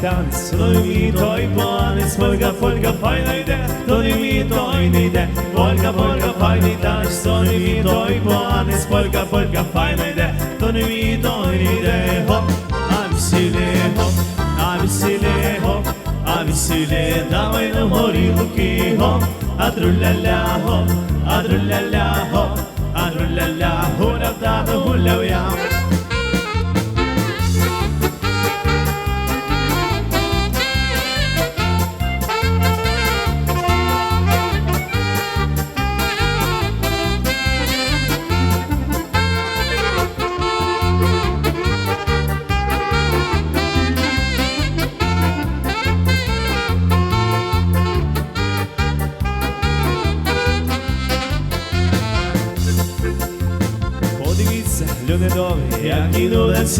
танець, хто не вміє, той поганець, полька, полька, файна йде, хто не вміє, той не йде, полька, полька, файний танець, хто не вміє, той поганець, полька, полька, файна йде, хто не вміє, той не йде, гоп, а весілі, гоп, а весілі, гоп, а весілі, давай на горілки, гоп, а труля-ля, гоп, а труля-ля, гоп, а труля-ля, гуляв тато, гуляв я.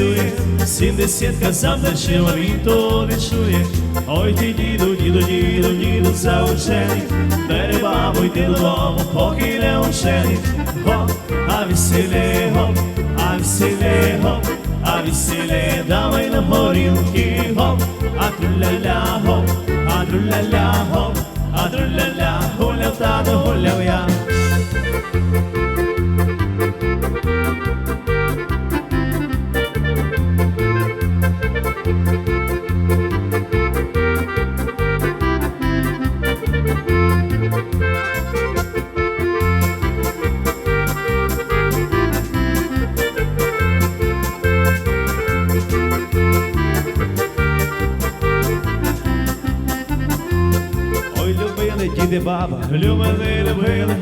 Танцює, сімдесят казав, наче він то не чує. Ой ти діду, діду, діду, діду, заучений, бери бабу, йди додому, поки не учений. Гоп, а веселі, гоп, а веселі, гоп, а веселі, давай на горілки, гоп, а труля-ля, гоп, а труля-ля, гоп, а труля-ля, гуляв тато, гуляв я. Любили діди баба, любили, любили,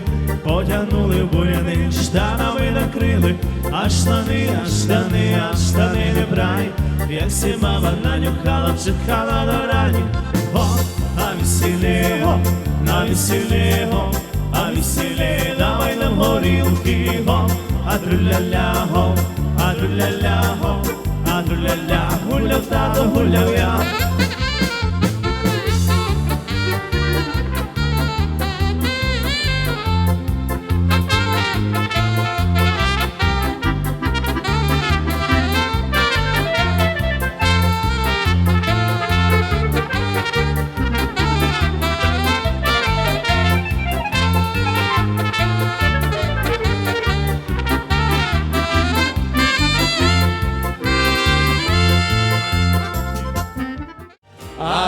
потягнули в буряни, штанами накрили, а штани, а штани, а штани не брай, як сі мама нанюхала, вчихала до рані, го, а весілі, го, на весілі, го, а весілі, давай нам горілки, го, а труля-ля, го, а труля-ля, го, а труля-ля, гуляв тато, гуляв я.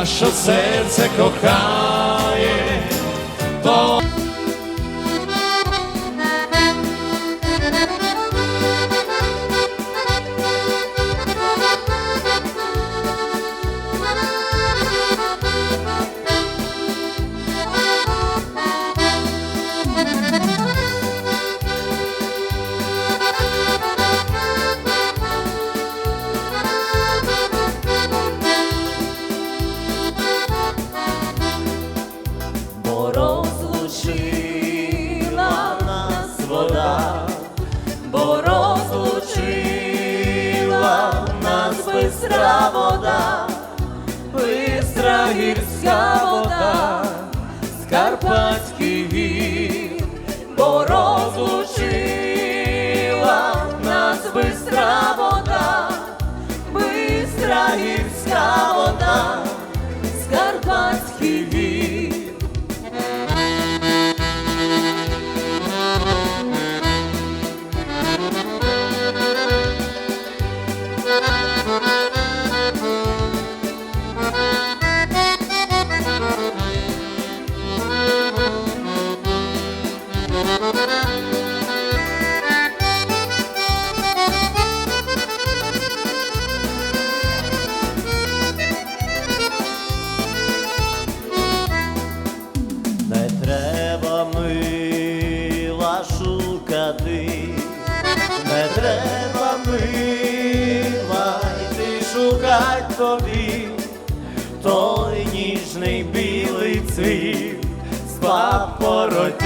Що серце кохає, гірська вода, Скарпатський вір, бо розлучила нас бистра вода, бистра гірська вода, білий спав з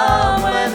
Mama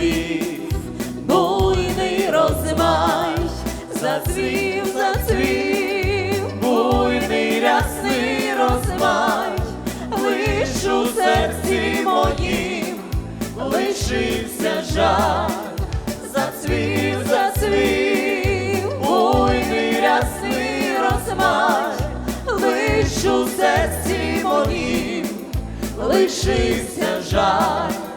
зацвів, буйний розмай, зацвів, зацвів, буйний рясний розмай, лиш у серці моїм лишився жаль, зацвів, зацвів, буйний рясний розмай, лиш у серці моїм лишився жаль.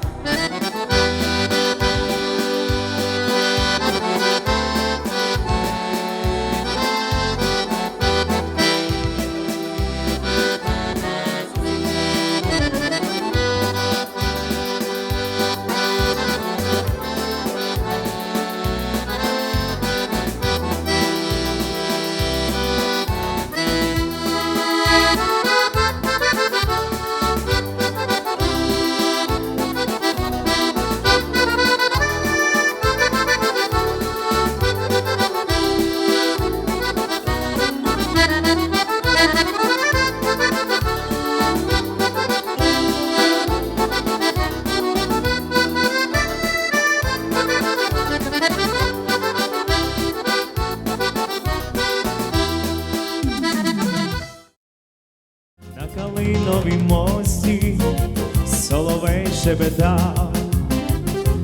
Соловей шебетав,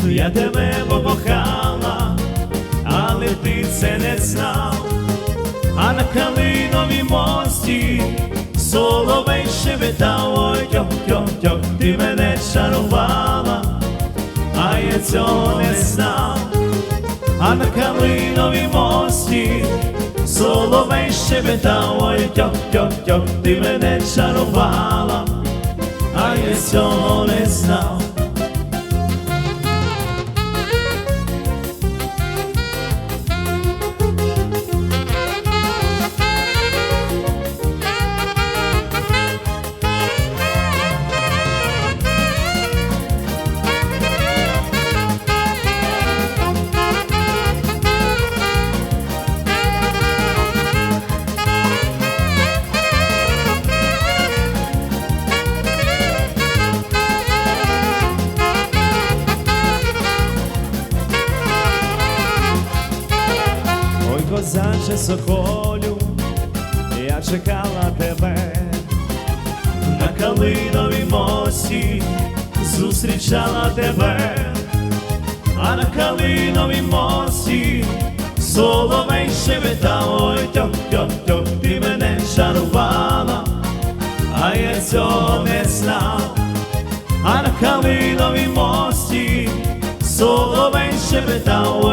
я тебе покохала, але ти це не знав, а на калиновім мості соловей шебетав, ой тьох тьох тьох ти мене чарувала, а я цього не знав, а на калиновім мості Соловей щебетав, ой тьох тьох тьох ти мене чарувала, а я козаче соколю, я чекала тебе. На калиновій мості, зустрічала тебе, а на калиновій мості соловей щебетав, ой тьох тьох тьох ти мене чарувала, а я цього не знав, а на калиновій мості соловей щебетав,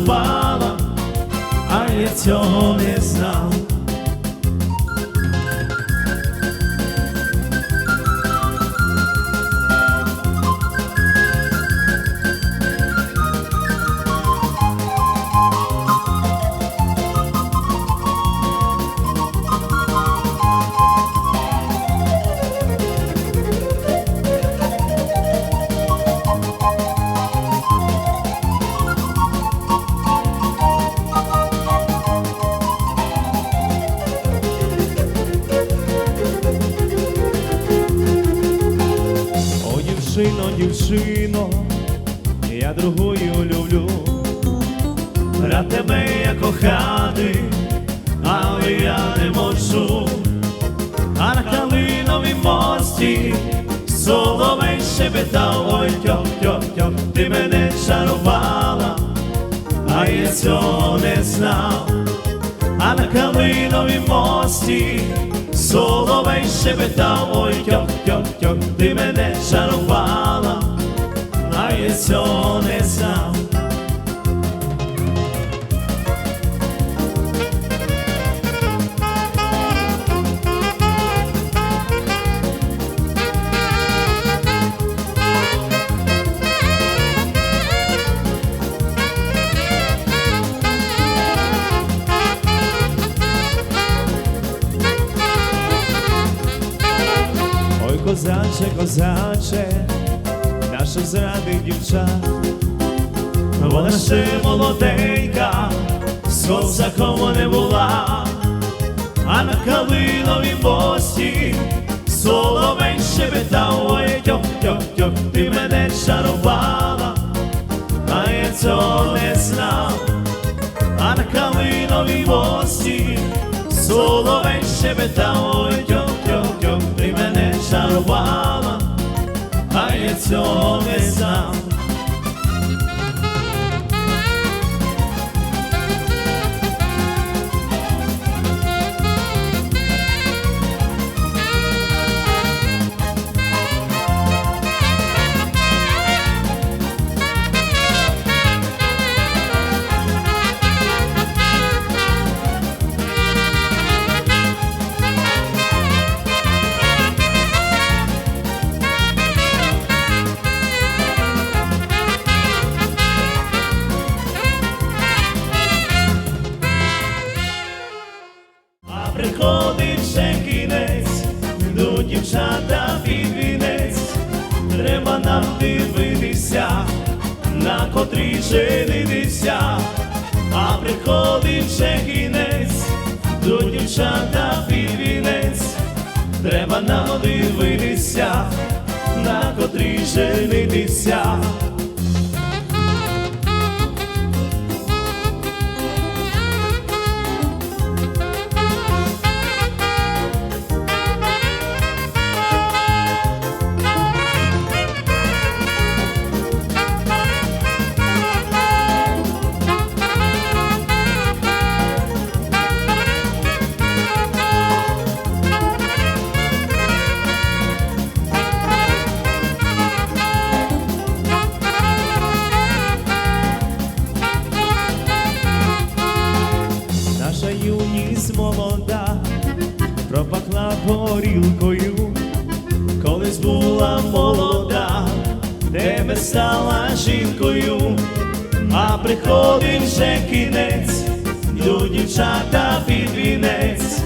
мене а я цього не знав. Дівчино, я другою люблю, Рад тебе я кохати, але я не можу, а на калиновій мості соловей щебетав, ой тьох, тьох, тьох, ти мене чарувала, а я цього не знав, калиновім мості соловей шепетав, ой тьох, тьох, тьох, ти мене чарувала, а я цього не знав. Козаче, козаче, наша зрадих дівчат, вона ще молоденька, з не була, а на калиновій мості соловей щебетав, ой, тьох, тьох, тьох, ти мене чарувала, а я цього не знав, а на калиновій мості соловей щебетав, ой, ти мене чарувала, а я цього не знав. Дивитися, на котрій женитися. Стала жінкою, а приходить вже кінець, йдуть дівчата під вінець,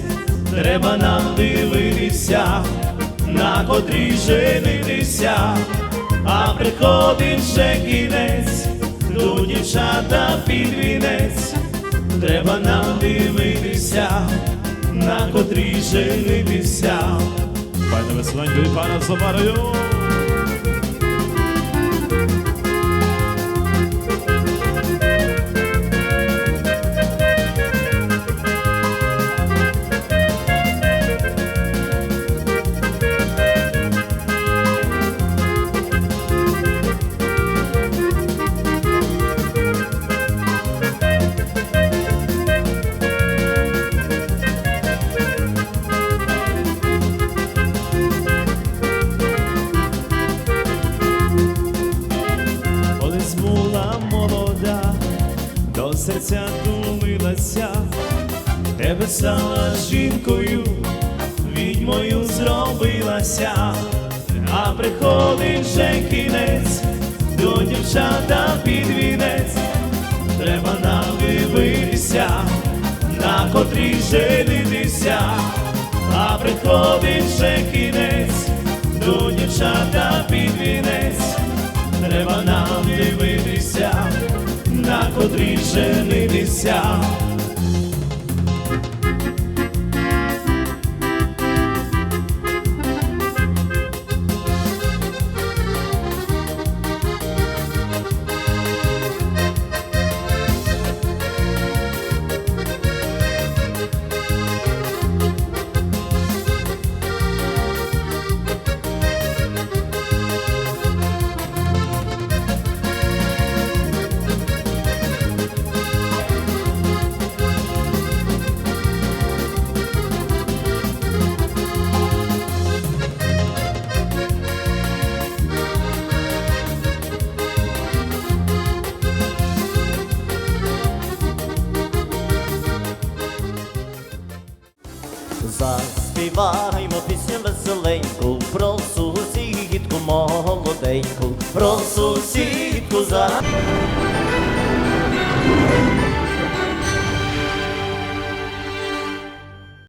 треба нам дивитися, на котрій женитися, а приходить вже кінець, йдуть дівчата під вінець. Треба нам дивитися, на котрій женитися. Пане веселенько і пана Забарою. Тебе стала жінкою, відьмою зробилася, а приходить вже кінець, до дівчата під вінець, треба нам дивитися, на котрій женитися, а приходить вже кінець, до дівчата під вінець. Треба нам дивитися, на котрій женитися. Про сусідку за